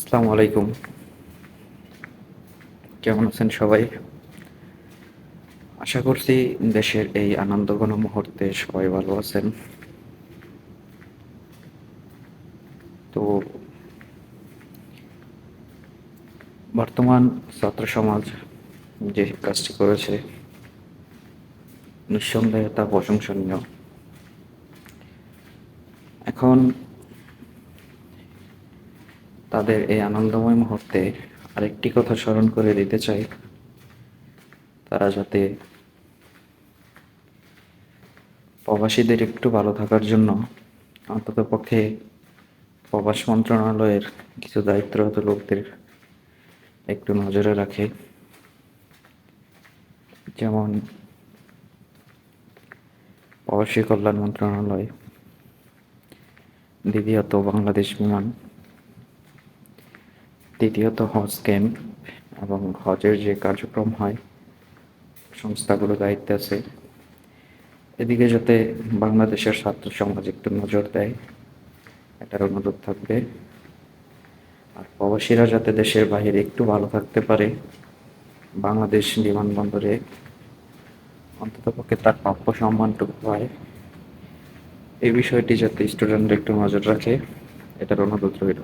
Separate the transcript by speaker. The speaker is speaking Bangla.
Speaker 1: আসসালামু আলাইকুম। কেমন আছেন সবাই? আশা করছি দেশের এই আনন্দঘন মুহূর্তে সবাই ভালো আছেন। তো, বর্তমান ছাত্র সমাজ যে কাজটি করেছে, নিঃসন্দেহে তা প্রশংসনীয়। এখন তাদের এই আনন্দময় মুহূর্তে আরেকটি কথা স্মরণ করে দিতে চাই। তারা যাতে প্রবাসীদের একটু ভালো থাকার জন্য অন্ততপক্ষে প্রবাস মন্ত্রণালয়ের কিছু দায়িত্বরত লোকদের একটু নজরে রাখে। যেমন প্রবাসী কল্যাণ মন্ত্রণালয়, দ্বিতীয়ত বাংলাদেশ বিমান তৃতীয়ত হজ ক্যাম্প এবং হজের যে কার্যক্রম হয় সংস্থাগুলো দায়িত্বে আছে। এদিকে যাতে বাংলাদেশের ছাত্র সমাজ একটু নজর দেয়, এটার অনুরোধ থাকবে। আর প্রবাসীরা যাতে দেশের বাইরে একটু ভালো থাকতে পারে, বাংলাদেশ বিমানবন্দরে অন্ততপক্ষে তার প্রাপ্য সম্মানটুকু পায় এই বিষয়টি যাতে স্টুডেন্টরা একটু নজর রাখে, এটার অনুরোধ রইল।